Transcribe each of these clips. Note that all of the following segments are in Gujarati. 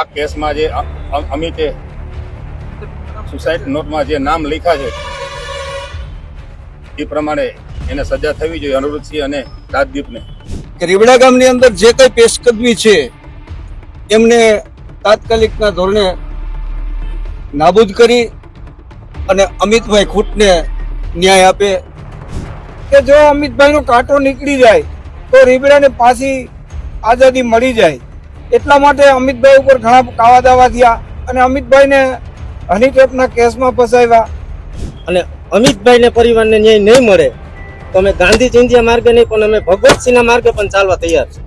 આ કેસમાં જે અમિતે સુસાઇડ નોટમાં જે નામ લખ્યા છે, એ પ્રમાણે એને સજા થવી જોઈએ અનિરુદ્ધસિંહ અને રાજદીપને. રીબડા ગામની અંદર જે કઈ પેશકદમી છે, એમને તાત્કાલિકના ધોરણે નાબૂદ કરી અને અમિતભાઈ ખૂટને ન્યાય આપે. કે જો અમિતભાઈનો કાંટો નીકળી જાય, તો રીબડાને પાછી આઝાદી મળી જાય. એટલા માટે અમિતભાઈ ઉપર ઘણા કાવા દાવા થયા અને અમિતભાઈને હનીટ્રેપના કેસમાં ફસાવ્યા. અને અમિતભાઈને પરિવારને ન્યાય નહીં મળે તો અમે ગાંધી ચિંધ્યા માર્ગે નહીં પણ અમે ભગવતસિંહના માર્ગે પણ ચાલવા તૈયાર છે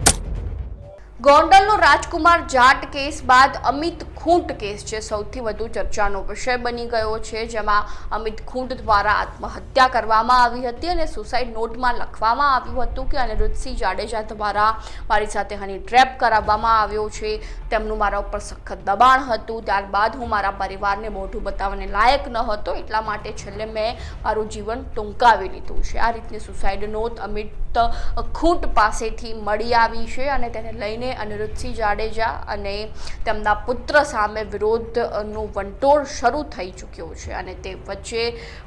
ગોંડલનો રાજકુમાર જાટ કેસ બાદ અમિત ખૂંટ કેસ જે સૌથી વધુ ચર્ચાનો વિષય બની ગયો છે, જેમાં અમિત ખૂંટ દ્વારા આત્મહત્યા કરવામાં આવી હતી અને સુસાઇડ નોટમાં લખવામાં આવ્યું હતું કે અનિરુદ્ધસિંહ જાડેજા દ્વારા મારી સાથે હની ટ્રેપ કરાવવામાં આવ્યો છે. તેમનું મારા ઉપર સખત દબાણ હતું. ત્યારબાદ હું મારા પરિવારને મોઢું બતાવવાને લાયક ન હતો. એટલા માટે છેલ્લે મેં મારું જીવન ટૂંકાવી લીધું છે. આ રીતની સુસાઇડ નોટ અમિત ખૂંટ પાસેથી મળી આવી છે અને તેને લઈને અનિરુદ્ધસિંહ જાડેજા અને તેમના પુત્ર સામે વિરોધનું વંટોળ શરૂ થઈ ચૂક્યો છે અને તે વચ્ચે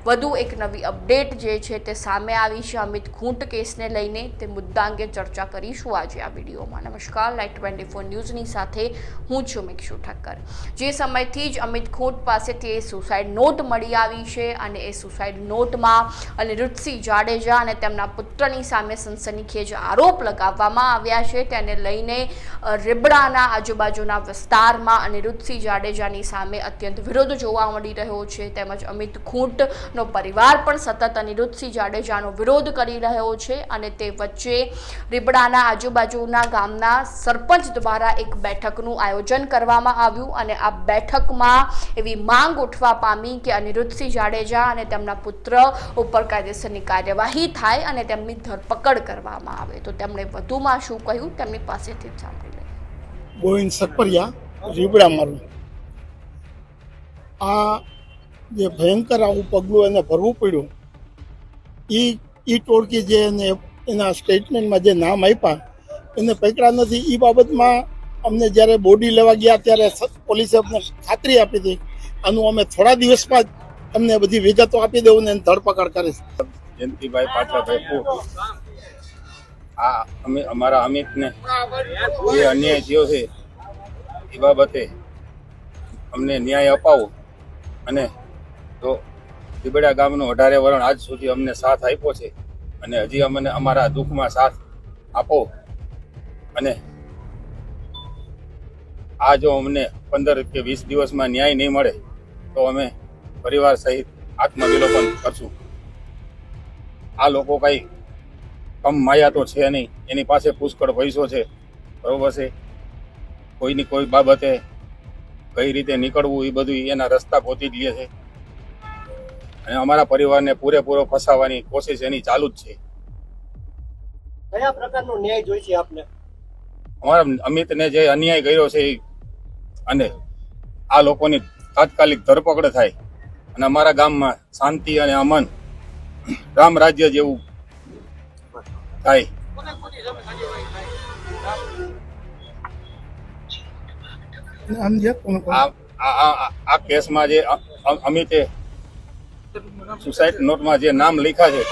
વધુ એક નવી અપડેટ જે છે તે સામે આવી છે. અમિત ખૂંટ કેસને લઈને તે મુદ્દા અંગે ચર્ચા કરીશું આજે આ વિડીયોમાં. નમસ્કાર. લાઈટ ટ્વેન્ટી ફોર ન્યૂઝની સાથે હું છું મિક્ષુ ઠક્કર. જે સમયથી જ અમિત ખૂંટ પાસેથી એ સુસાઇડ નોટ મળી આવી છે અને એ સુસાઇડ નોટમાં અનિરુદ્ધસિંહ જાડેજા અને તેમના પુત્રની સામે સનસનીખેજ આરોપ લગાવવામાં આવ્યા છે. તેને લઈને રીબડાના આજુબાજુના વિસ્તારમાં અનિરુદ્ધસિંહ જાડેજાની સામે અત્યંત વિરોધ જોવા મળી રહ્યો છે. તેમજ અમિત ખૂંટનો પરિવાર પણ સતત અનિરુદ્ધસિંહ જાડેજાનો વિરોધ કરી રહ્યો છે અને તે વચ્ચે રીબડાના આજુબાજુના ગામના સરપંચ દ્વારા એક બેઠકનું આયોજન કરવામાં આવ્યું અને આ બેઠકમાં એવી માંગ ઉઠવા પામી કે અનિરુદ્ધસિંહ જાડેજા અને તેમના પુત્ર ઉપર કાયદેસરની કાર્યવાહી થાય અને તેમની ધરપકડ કરવામાં આવે. તો તેમણે વધુમાં શું કહ્યું? તેમની પાસેથી સાંભળી લઈએ. ગોવિંદ સકપરિયા રીબડા મારવું આ જે ભયંકર આવું પગલું એને ભરવું પડ્યું એ એ ટોળકી જે એને એના સ્ટેટમેન્ટમાં જે નામ આપ્યા, એને પકડ્યા નથી. એ બાબતમાં અમને જ્યારે બોડી લેવા ગયા ત્યારે પોલીસે અમને ખાતરી આપી હતી. આનું અમે થોડા દિવસમાં જ તમને બધી વિગતો આપી દઉં ને ધરપકડ કરીશ જયંતિભાઈ પાછળભાઈ આ અમે, અમારા અમિતને જે અન્યાય થયો છે એ બાબતે અમને ન્યાય અપાવો અને તો દીબડા ગામનો અઢારે વરણ આજ સુધી અમને સાથ આપ્યો છે અને હજી અમને અમારા દુઃખમાં સાથ આપો અને આ જો અમને પંદર કે વીસ દિવસમાં ન્યાય નહીં મળે તો અમે પરિવાર સહિત આત્મવિલોપન કરશું. આ લોકો કંઈ કમ માયા તો છે નહીં. એની પાસે પુષ્કળ પૈસો છે. બરોબર છે? કોઈની કોઈ બાબતે કઈ રીતે નીકળવું એ બધું એના રસ્તા ગોતી જ લે છે. અને અમારા પરિવારને પૂરેપૂરો ફસાવવાની કોશિશ એની ચાલુ જ છે. કયા પ્રકારનો ન્યાય જોઈશે આપને? અમારા અમિતને જે અન્યાય કર્યો છે એ અને આ લોકોની તાત્કાલિક ધરપકડ થાય અને અમારા ગામમાં શાંતિ અને અમન રામ રાજ્ય જેવું થાય? આ આ- આ આ- આ કેસમાં જે અ- અ- અમિતે સુસાઇડ નોટમાં જે નામ લખ્યા છે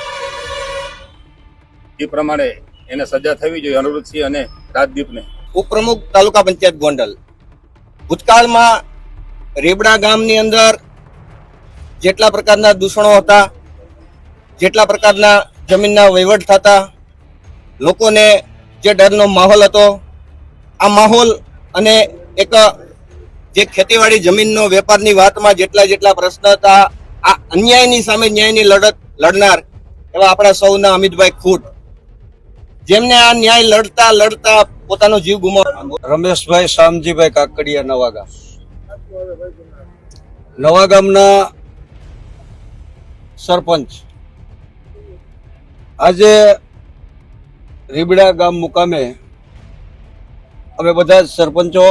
એ પ્રમાણે એને સજા થવી જોઈએ અનિરુદ્ધસિંહ અને રાજદીપને. ઉપપ્રમુખ તાલુકા પંચાયત ગોંડલ. ભૂતકાળમાં રેબડા ગામની અંદર જેટલા પ્રકારના દૂષણો હતા જેટલા પ્રકારના જમીનના વહીવટ થતા લોકોને જે ડરનો માહોલ હતો આ માહોલ અને એક જે ખેતીવાડી જમીનનો વેપારની વાતમાં જેટલા જેટલા પ્રશ્ન હતા, આ અન્યાયની સામે ન્યાયની લડત લડનાર એવા આપણા સૌના અમિતભાઈ ખૂટ. જેમને આ ન્યાય લડતા લડતા પોતાનો જીવ ગુમાવ રમેશભાઈ શામજીભાઈ કાકડિયા નવાગામ. નવાગામના નવા ગામના સરપંચ. આજે રીબડા ગામ મુકામે અમે બધા જ સરપંચો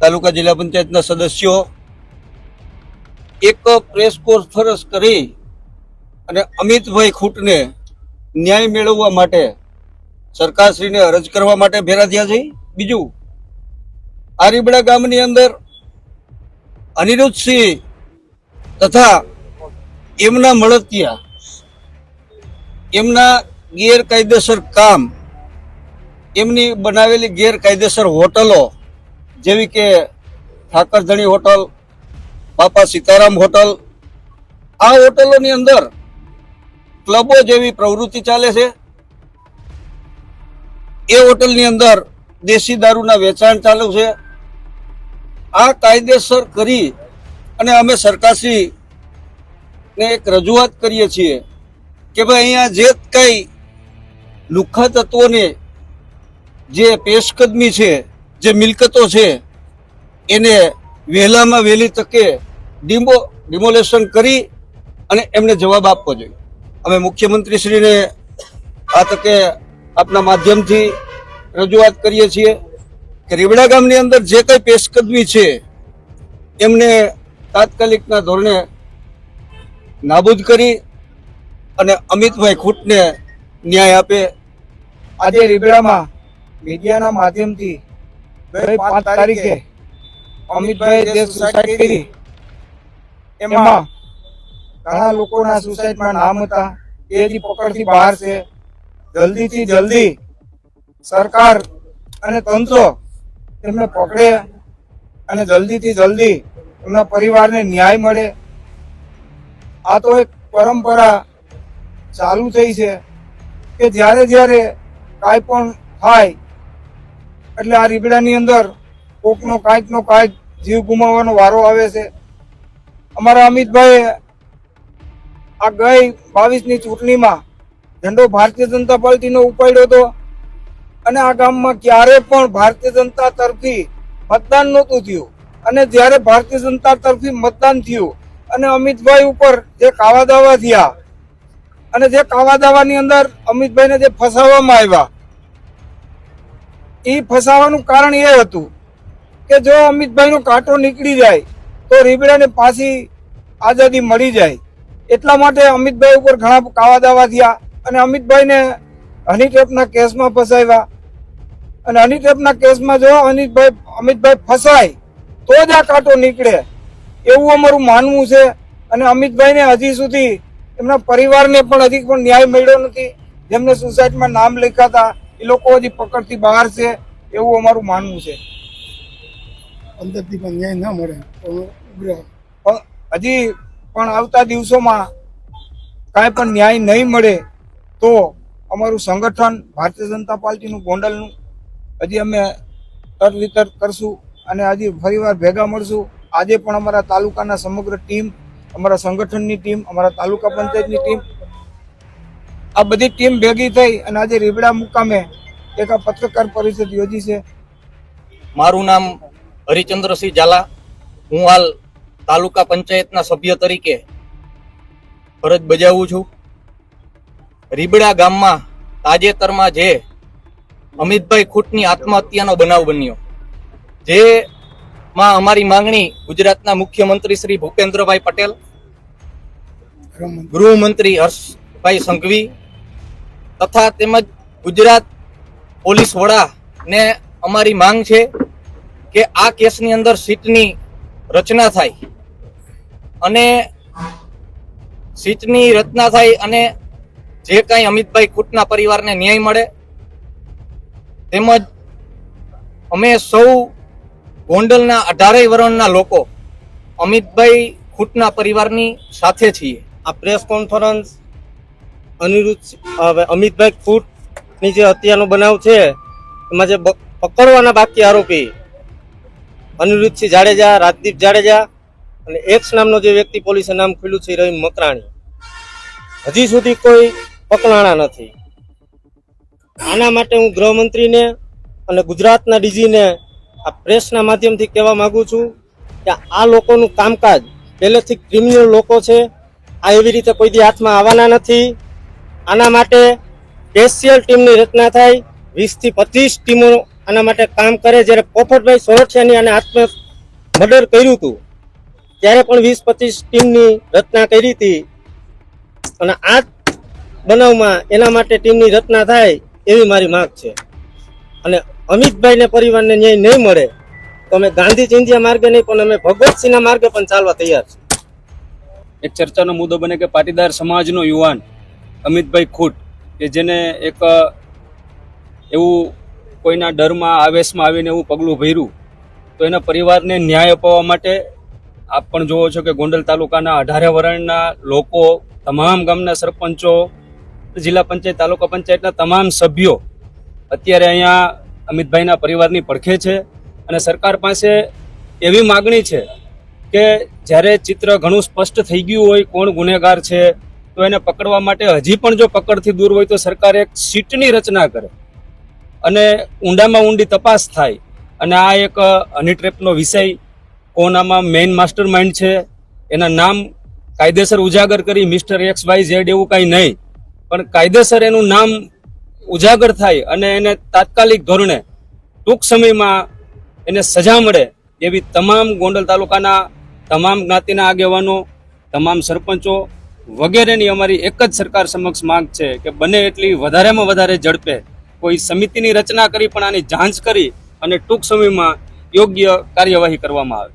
તાલુકા જિલ્લા પંચાયતના સદસ્યો એક પ્રેસ કોન્ફરન્સ કરી અને અમિતભાઈ ખૂટને ન્યાય મેળવવા માટે સરકારશ્રીને અરજ કરવા માટે ભેરા થયા છે. બીજું, આરીબડા ગામની અંદર અનિરુદ્ધસિંહ તથા એમના મળતિયા, એમના ગેરકાયદેસર કામ, એમની બનાવેલી ગેરકાયદેસર હોટલો જેવી કે ઠાકરધણી હોટલ, બાપા સીતારામ હોટલ, આ હોટલોની અંદર ક્લબો જેવી પ્રવૃત્તિ ચાલે છે. એ હોટલની અંદર દેશી દારૂના વેચાણ ચાલુ છે. આ કાયદેસર કરી અને અમે સરકારશ્રીને એક રજૂઆત કરીએ છીએ કે ભાઈ અહીંયા જે કંઈ લુખ્ખા તત્વોને જે પેશકદમી છે જે મિલકતો છે, એને વહેલામાં વહેલી તકે ડિમો, ડિમોલેશન કરી અને એમને જવાબ આપવો જોઈએ. અમે મુખ્યમંત્રીશ્રીને આ તકે આપના માધ્યમથી રજૂઆત કરીએ છીએ કે રીબડા ગામની અંદર જે કંઈ પેશકદમી છે, એમને તાત્કાલિકના ધોરણે નાબૂદ કરી અને અમિતભાઈ ખૂટને ન્યાય આપે. આજે રીબડામાં મીડિયાના માધ્યમથી ગઈ પાંચ તારીખે અમિતભાઈ જે સુસાઇડ કરી એમાં ઘણા લોકોના સુસાઇડમાં નામ હતા. એ જ પકડથી બહાર છે. જલ્દીથી જલ્દી સરકાર અને તંત્ર એમને પકડે અને જલ્દીથી જલ્દી એમના પરિવારને ન્યાય મળે. આ તો એક પરંપરા ચાલુ થઈ છે કે જ્યારે જ્યારે કાંઈ પણ થાય એટલે આ રીબડાની અંદર કોકનો કાંઈક નો કાંઈક જીવ ગુમાવવાનો વારો આવે છે. અમારા અમિતભાઈ આ ગઈ બાવીસની ચૂંટણીમાં ઝંડો ભારતીય જનતા પાર્ટીનો ઉપાડ્યો હતો અને આ ગામમાં ક્યારે પણ ભારતીય જનતા તરફી મતદાન નહોતું થયું. અને જ્યારે ભારતીય જનતા તરફી મતદાન થયું અને અમિતભાઈ ઉપર જે કાવા દાવા થયા અને જે કાવા દાવાની અંદર અમિતભાઈને જે ફસાવવામાં આવ્યા એ ફસાવાનું કારણ એ હતું કે જો અમિતભાઈનો કાંટો નીકળી જાય, તો રીબડાને પાછી આઝાદી મળી જાય. એટલા માટે અમિતભાઈ ઉપર ઘણા કાવા દાવા થયા અને અમિતભાઈને હની ટેપના કેસમાં ફસાવ્યા. અને હનીટેપના કેસમાં જો અનિતભાઈ, અમિતભાઈ ફસાય, તો જ આ કાંટો નીકળે. એવું અમારું માનવું છે. અને અમિતભાઈને હજી સુધી એમના પરિવારને પણ હજી પણ ન્યાય મળ્યો નથી. જેમને સુસાઇડમાં નામ લખ્યા હતા એ લોકો હજી પકડથી બહાર છે એવું અમારું માનવું છે. અંદરથી પણ ન્યાય ના મળે પણ હજી પણ આવતા દિવસોમાં કાંઈ પણ ન્યાય નહીં મળે તો અમારું સંગઠન ભારતીય જનતા પાર્ટીનું ગોંડલનું હજી અમે તર વિતર કરશું અને હજી ફરીવાર ભેગા મળશું. આજે પણ અમારા તાલુકાના સમગ્ર ટીમ અમારા સંગઠનની ટીમ અમારા તાલુકા પંચાયતની ટીમ આ બધી ટીમ ભેગી થઈ અને આજે રીબડા મુકામે એક આ પત્રકાર પરિષદ યોજી છે. મારું નામ હરિચંદ્રસિંહ ઝાલા. હું હાલ તાલુકા પંચાયતના સભ્ય તરીકે ફરજ બજાવું છું. રીબડા ગામમાં તાજેતરમાં જે અમિતભાઈ ખૂટની આત્મહત્યાનો બનાવ બન્યો જે માં અમારી માંગણી ગુજરાતના મુખ્યમંત્રી શ્રી ભૂપેન્દ્રભાઈ પટેલ ગૃહમંત્રી. ગૃહમંત્રી હર્ષભાઈ સંઘવી તથા તેમજ ગુજરાત પોલીસ વડાને અમારી માંગ છે કે આ કેસની અંદર સીટની રચના થાય. અને સીટની રચના થાય અને જે કાંઈ અમિતભાઈ ખૂટના પરિવારને ન્યાય મળે, તેમજ અમે સૌ ગોંડલના અઢારેય વરણના લોકો અમિતભાઈ ખૂટના પરિવારની સાથે છીએ. આ પ્રેસ કોન્ફરન્સ અનિરુદ્ધ હવે અમિતભાઈ ફૂટની જે હત્યાનો બનાવ છે, એમાં જે પકડવાના બાકી આરોપી અનિરુદ્ધસિંહ જાડેજા, રાજદીપ જાડેજા અને એક્સ નામનો જે વ્યક્તિ પોલીસે નામ ખુલ્યું છે રવિ મકરાણી. હજી સુધી કોઈ પકડાણા નથી. આના માટે હું ગૃહમંત્રીને અને ગુજરાતના ડીજીને આ પ્રેસના માધ્યમથી કહેવા માગું છું કે આ લોકોનું કામકાજ પહેલેથી ક્રિમિનલ લોકો છે, આ એવી રીતે કોઈ દી હાથમાં આવવાના નથી. આના માટે સ્પેશિયલ ટીમની રચના થાય. વીસથી પચીસ ટીમો આના માટે કામ કરે. જ્યારે પોપટભાઈ સોરઠિયાની આને આત્મ મર્ડર કર્યું હતું, ત્યારે પણ વીસ પચીસ ટીમની રચના કરી હતી. અને આ બનાવમાં એના માટે ટીમની રચના થાય એવી મારી માગ છે. અને અમિતભાઈને પરિવારને ન્યાય નહીં મળે, તો અમે ગાંધી ચિંધ્યા માર્ગે નહીં, પણ અમે ભગવતસિંહના માર્ગે પણ ચાલવા તૈયાર છે એક ચર્ચાનો મુદ્દો બને કે પાટીદાર સમાજનો યુવાન અમિતભાઈ ખૂટ, કે જેને એક એવું કોઈના ડરમાં આવેશમાં આવીને એવું પગલું ભર્યું, તો એના પરિવારને ન્યાય અપાવવા માટે આપ પણ જોવો છો કે ગોંડલ તાલુકાના અઢારે વરણના લોકો, તમામ ગામના સરપંચો, જિલ્લા પંચાયત, તાલુકા પંચાયતના તમામ સભ્યો અત્યારે અહીંયા અમિતભાઈના પરિવારની પડખે છે અને સરકાર પાસે એવી માગણી છે કે જ્યારે ચિત્ર ઘણું સ્પષ્ટ થઈ ગયું હોય કોણ ગુનેગાર છે તો એને પકડવા માટે હજી પણ જો પકડથી દૂર હોય તો સરકાર એક સીટની રચના કરે. અને ઊંડામાં ઊંડી તપાસ થાય. અને આ એક હની ટ્રેપનો વિષય કોનામાં મેઇન માસ્ટર માઇન્ડ છે, એના નામ કાયદેસર ઉજાગર કરી મિસ્ટર એક્સ વાય ઝેડ એવું કાંઈ નહીં. પણ કાયદેસર એનું નામ ઉજાગર થાય અને એને તાત્કાલિક ધોરણે ટૂંક સમયમાં એને સજા મળે એવી તમામ ગોંડલ તાલુકાના તમામ જ્ઞાતિના આગેવાનો, તમામ સરપંચો વગેરેની અમારી એક જ સરકાર સમક્ષ માંગ છે કે બને એટલી વધારેમાં વધારે ઝડપે કોઈ સમિતિની રચના કરી પણ આની જાંચ કરી અને ટૂંક સમયમાં યોગ્ય કાર્યવાહી કરવામાં આવે.